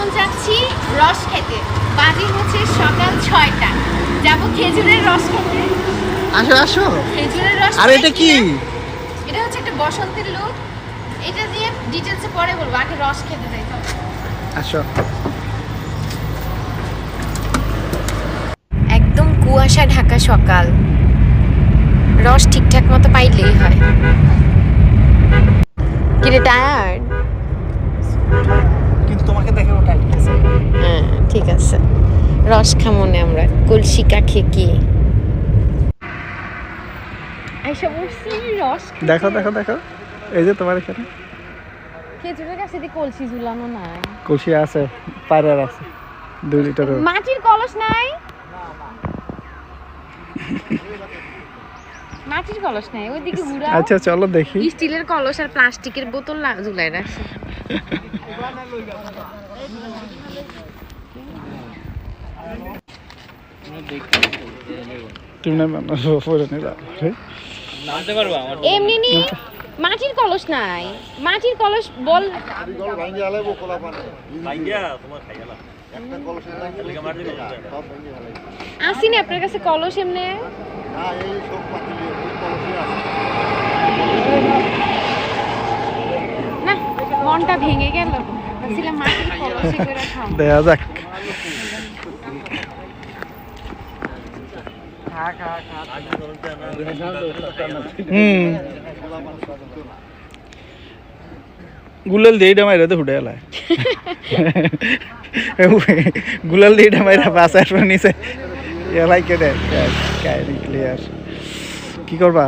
এখন যাচ্ছি রস খেতে। বাজে হচ্ছে সকাল ছয়টা। যাব খেজুরের রস খেতে। আসো আসো। খেজুরের রস আর এটা কি? এটা হচ্ছে একটা বসন্তের লোক। এটা দিয়ে ডিটেলসে পরে বলব। আগে রস খেতে যাই আসো। একদম কুয়াশা ঢাকা সকাল। রস ঠিকঠাক মতো পাইলেই হয়। কিরে টায়ার্ড কিন্তু তোমাকে দেখে ওটা হ্যাঁ ঠিক আছে। রস খামনে আমরা। বসছি রস খেতে। দেখো দেখো দেখো। এই যে তোমার এখানে। খেজুরের কাছে দিয়ে কলসি ঝুলানো নাই। কলসি আছে পায়রার আছে। দুই লিটারের মাটির কলস নাই? মাটির কলস নাই ওইদিকে ঘুরা আচ্ছা চলো দেখি। স্টিলের কলস আর প্লাস্টিকের বোতল ঝুলাই রাখছে। তুমি না পরে এমনি নি মাটির কলস নাই। মাটির কলস বল গেলাম আসিনি আপনার কাছে কলস এমনি? মনটা ভেঙে গেল। ভাবছিলাম মাটির কলসে করে খাও। দেখা যাক। গুলাল দিয়ে এটা মাইরা তো ফুটে এলাই গুলাল দিয়ে এটা মাইরা বাস আসবে নিচে। এলাই কে দেয় ক্লিয়ার কি করবা?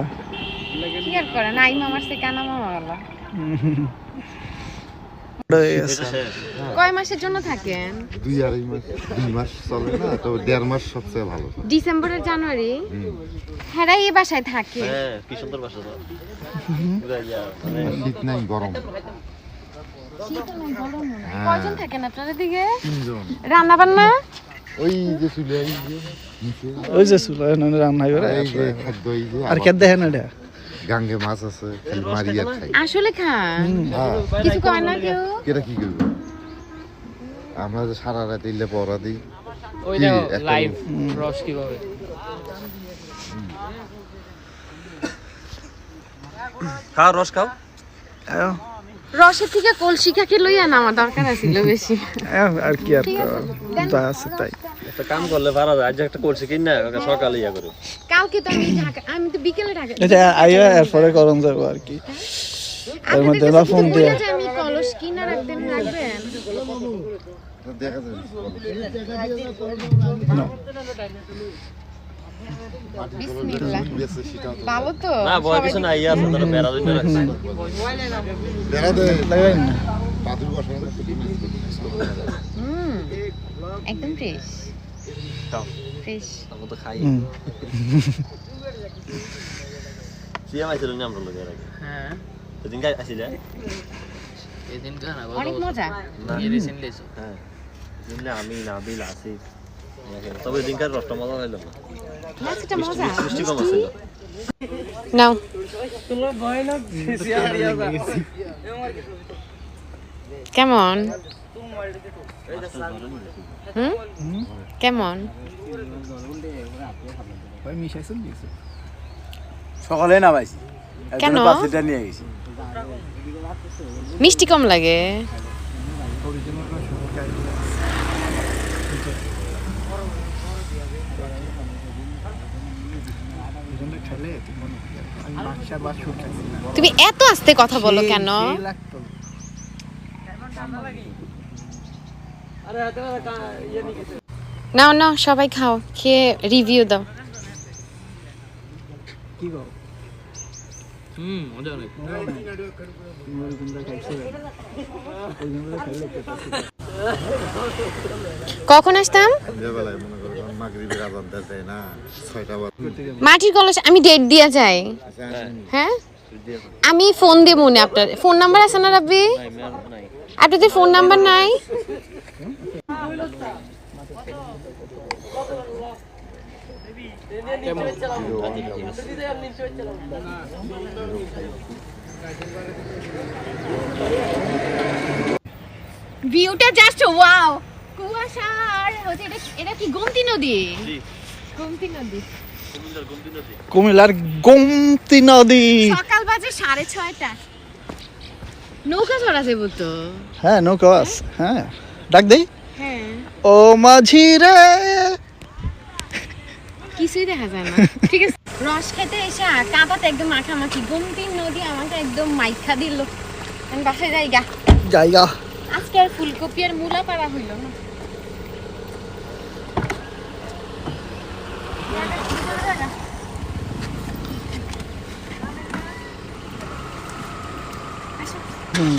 কি আর করে? নাই মামার সে কানা মামা কয় মাসের জন্য থাকেন দুই আড়াই মাস দুই মাস চলে না তো দেড় মাস সবচেয়ে ভালো। ডিসেম্বরের জানুয়ারি? হ্যাঁ এই বাসায় থাকে। হ্যাঁ কি সুন্দর বাসা তো। বুঝাইয়া মানে শীত নাই গরম। কয়জন থাকেন আপনাদের দিকে? রান্না বান্না ওই যে চুলে ওই রান্না আর কে দেখেন এটা? গাঙ্গে মাছ আছে খালি মারি আর খাই। আসলে খান। হ্যাঁ। কিছু কয় না কেউ? কেটা কি করবে? আমরা যে সারা রাত ইলে পড়া দিই। ওই দেখো লাইভ রস কীভাবে? খাও রস খাও। রসের থেকে কলসি কাকে লইয়া না আমার দরকার ছিল বেশি? আর কি আর? যা আছে তাই। একটা কাম করলে পারা যায় আজ একটা করছে কি না সকালে ইয়া করে। কালকে তো আমি ঢাকা আমি তো বিকেলে ঢাকা এটা আইয়া এরপরে করণ যাব আর কি। এর মধ্যে না ফোন দিয়ে। আমি কলস কিনা রাখবেন দেখা যায় বিসমিল্লাহ। বেঁচে সেটাও তো ভালো তো না বয় কিছু না আছে তারা বেড়া দিতে রাখছে। দেখা দেয় লাগাই না পাথর বসানো আছে, কি মিস করবে? হুম একদম ফ্রেশ। খাও ফ্রেশ আমরা তো খাই হুম। সিয়াম আইছিল না আমরা লোকের আগে হ্যাঁ সেদিন গাই আসি যায় এদিন তো না অনেক মজা না রিসেন্টলি এসো হ্যাঁ দিন আমি নাবিল আসি তবে দিনকার রসটা মজা হইল না মাছটা মজা মিষ্টি কম আছিল নাও কেমন সকালে না পাইছি কেন? নিয়ে গেছি। মিষ্টি কম লাগে। তুমি এত আস্তে কথা বলো কেন? নাও নাও সবাই খাও খেয়ে রিভিউ দাও। হুম মজা অনেক। কখন আসতাম? মনে মাটির কলস আমি ডেট দিয়ে যাই। হ্যাঁ? আমি ফোন দেব মনে আপনার ফোন নাম্বার আছে না রাব্বি? নাই আপনাদের ফোন নাম্বার নাই? ভিউটা জাস্ট ওয়াও কুয়াশা আর হচ্ছে এটা এটা কি গোমতি নদী? জি। গোমতি নদী। কুমিল্লার গোমতি নদী। সকাল বাজে সাড়ে ছয়টা। নৌকা চড়া যাব তো হ্যাঁ নৌকা আছে হ্যাঁ। ডাক দেই। ও মাঝি রে। কিছুই দেখা যায় না। ঠিক আছে। রস খেতে এসে কাঁপাতে একদম মাখামাখি। গোমতি নদী আমাকে একদম মাইখা দিল। আমি বাসায় যাই গা জায়গা আজকে আর ফুলকপি আর মূলা পাড়া হইল না। হুম।